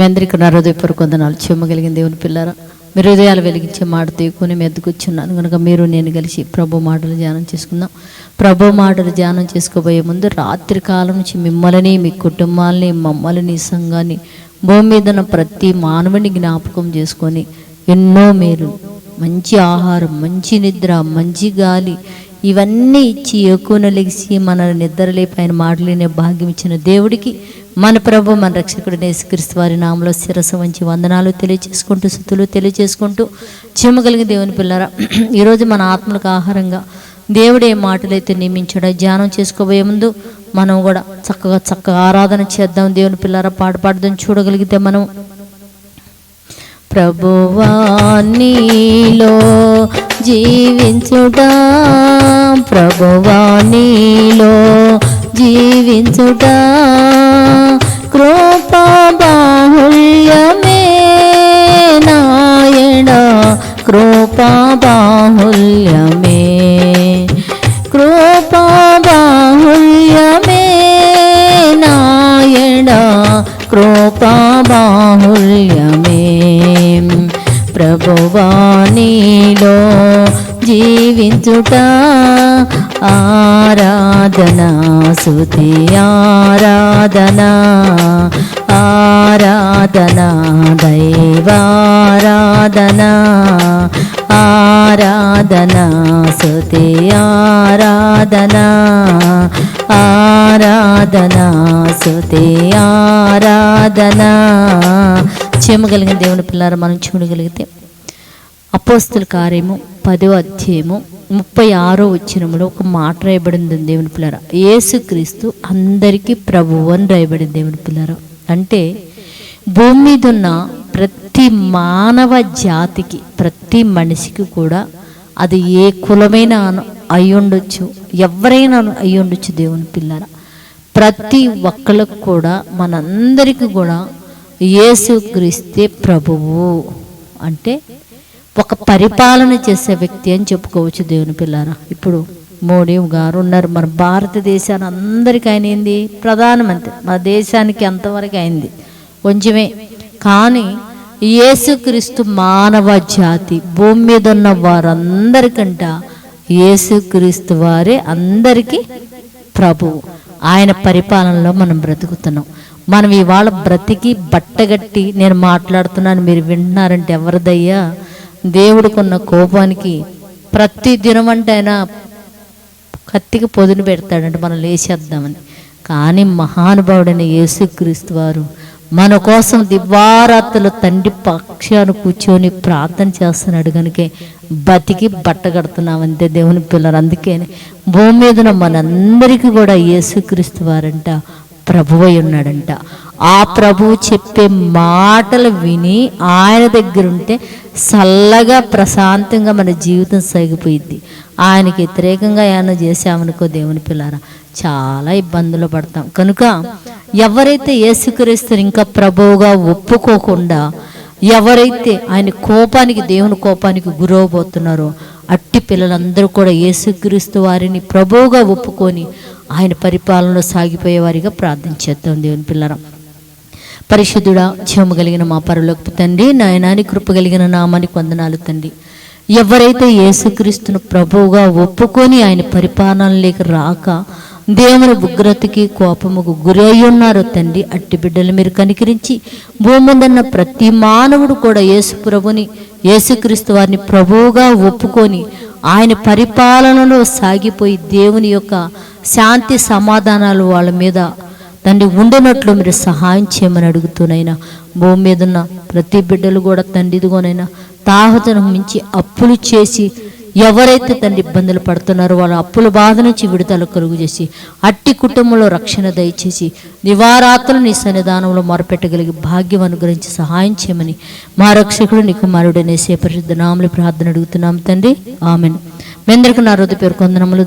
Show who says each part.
Speaker 1: మీ అందరికీ నా హృదయపూర్వక వందనాలు. చెమ్మగలిగిన దేవుని పిల్లరా మీ హృదయాలు వెలిగించే మాట తీయకొని మెద్దుకొచ్చున్నాను కనుక మీరు నేను కలిసి ప్రభు మాటలు ధ్యానం చేసుకుందాం. ప్రభు మాటలు ధ్యానం చేసుకోబోయే ముందు రాత్రి కాలం నుంచి మిమ్మల్ని మీ కుటుంబాలని మమ్మల్ని సంఘాన్ని భూమి మీద ఉన్న ప్రతి మానవుని జ్ఞాపకం చేసుకొని ఎన్నో మేలు మంచి ఆహారం మంచి నిద్ర మంచి గాలి ఇవన్నీ ఇచ్చి ఎక్కువ లెగిసి మన నిద్రలేపైన మాటలేనే భాగ్యం ఇచ్చిన దేవుడికి మన ప్రభు మన రక్షకుడు యేసుక్రీస్తు వారి నామలో శిరస వంచి వందనాలు తెలియచేసుకుంటూ స్థుతులు తెలియచేసుకుంటూ చిమ్మగలిగిన దేవుని పిల్లరా ఈరోజు మన ఆత్మలకు ఆహారంగా దేవుడు ఏ మాటలైతే నియమించాడో ధ్యానం చేసుకోబోయే ముందు మనం కూడా చక్కగా చక్కగా ఆరాధన చేద్దాం. దేవుని పిల్లరా పాట పాడదాం చూడగలిగితే మనం ప్రభువా నీలో జీవించుట ప్రభువా నీలో జీవించుట కృపా బాహుల్యమే నాయణ కృపా బాహుల్యమే ప్రభువాణిలో జీవించుట ఆరాధన సుతి ఆరాధన ఆరాధన దైవారాధన ఆరాధన సుతి ఆరాధన ఆరాధన సుతి ఆరాధన. చేయగలిగిన దేవుని పిల్లలు మనం చూడగలిగితే అపోస్తుల కార్యము పదో అధ్యాయము ముప్పై ఆరో వచ్చినములో ఒక మాట రాయబడింది దేవుని పిల్లర. యేసుక్రీస్తు అందరికీ ప్రభువు అని రాయబడింది దేవుని పిల్లర. అంటే భూమి మీద ఉన్న ప్రతి మానవ జాతికి ప్రతి మనిషికి కూడా అది ఏ కులమైన అయ్యుండొచ్చు ఎవరైనా అయ్యుండొచ్చు దేవుని పిల్లర. ప్రతి ఒక్కరికి కూడా మనందరికీ కూడా యేసుక్రీస్తే ప్రభువు. అంటే ఒక పరిపాలన చేసే వ్యక్తి అని చెప్పుకోవచ్చు దేవుని పిల్లారా. ఇప్పుడు మోడీ గారు ఉన్నారు. మన భారతదేశాన్ని అందరికీ ఆయన ఏంది? ప్రధానమంత్రి. మన దేశానికి అంతవరకు అయింది. కొంచెమే. కానీ యేసుక్రీస్తు మానవ జాతి భూమి మీద ఉన్న వారందరికంట యేసుక్రీస్తు వారే అందరికీ ప్రభువు. ఆయన పరిపాలనలో మనం బ్రతుకుతున్నాం. మనం ఇవాళ బ్రతికి బట్టగట్టి నేను మాట్లాడుతున్నాను మీరు వింటున్నారంటే ఎవరిదయ్యా? దేవుడికున్న కోపానికి ప్రతి దినం అంటే ఆయన కత్తికి పొదును పెడతాడంటే మనం లేచేద్దామని కానీ మహానుభావుడైన యేసుక్రీస్తు వారు మన కోసం దివారాత్రులు తండ్రి పక్షాన్ని కూర్చొని ప్రార్థన చేస్తున్నాడు కనుకే బతికి బట్ట కడుతున్నామంటే అంతే దేవుని పిల్లలు. అందుకే భూమి మీద మనందరికీ కూడా యేసుక్రీస్తు వారంట ప్రభువై ఉన్నాడంట. ఆ ప్రభువు చెప్పే మాటలు విని ఆయన దగ్గర ఉంటే చల్లగా ప్రశాంతంగా మన జీవితం సాగిపోయిద్ది. ఆయనకి వ్యతిరేకంగా ఏమైనా చేసామనుకో దేవుని పిల్లారా చాలా ఇబ్బందులు పడతాం. కనుక ఎవరైతే ఏసుక్రీస్తుని ఇంకా ప్రభువుగా ఒప్పుకోకుండా ఎవరైతే ఆయన కోపానికి దేవుని కోపానికి గురవబోతున్నారో అట్టి పిల్లలందరూ కూడా యేసుక్రీస్తు వారిని ప్రభువుగా ఒప్పుకొని ఆయన పరిపాలనలో సాగిపోయేవారిగా ప్రార్థించేద్దాం దేవుని పిల్లరం. పరిశుద్ధుడా జీవము కలిగిన మా పరులకు తండ్రి నాయనాని కృప కలిగిన నామానికి వందనాలు తండ్రి. ఎవరైతే యేసుక్రీస్తును ప్రభువుగా ఒప్పుకొని ఆయన పరిపాలనలోకి రాక దేవుని ఉగ్రతకి కోపముకు గురి ఉన్నారో తండ్రి అట్టి బిడ్డలు మీరు కనికరించి భూముందన్న ప్రతి మానవుడు కూడా యేసు ప్రభుని యేసుక్రీస్తు వారిని ప్రభువుగా ఒప్పుకొని ఆయన పరిపాలనలో సాగిపోయి దేవుని యొక్క శాంతి సమాధానాలు వాళ్ళ మీద తండ్రి ఉండనట్లు మీరు సహాయం చేయమని అడుగుతూనైనా భూమి మీద ఉన్న ప్రతి బిడ్డలు కూడా తండ్రి ఇదిగోనైనా తాహతను మించి అప్పులు చేసి ఎవరైతే తండ్రి ఇబ్బందులు పడుతున్నారో వాళ్ళ అప్పుల బాధ నుంచి విడుదల కలుగు చేసి అట్టి కుటుంబంలో రక్షణ దయచేసి నివారాతలు నీ సన్నిధానంలో మొరపెట్టగలిగి భాగ్యం అనుగ్రహించి సహాయం చేయమని మా రక్షకుడు నీ కుమారుడనే సేపరిశుద్ధ నామలు ప్రార్థన అడుగుతున్నాం తండ్రి. ఆమెను. మీ అందరికీ నా రోజు పేరు కొందనములు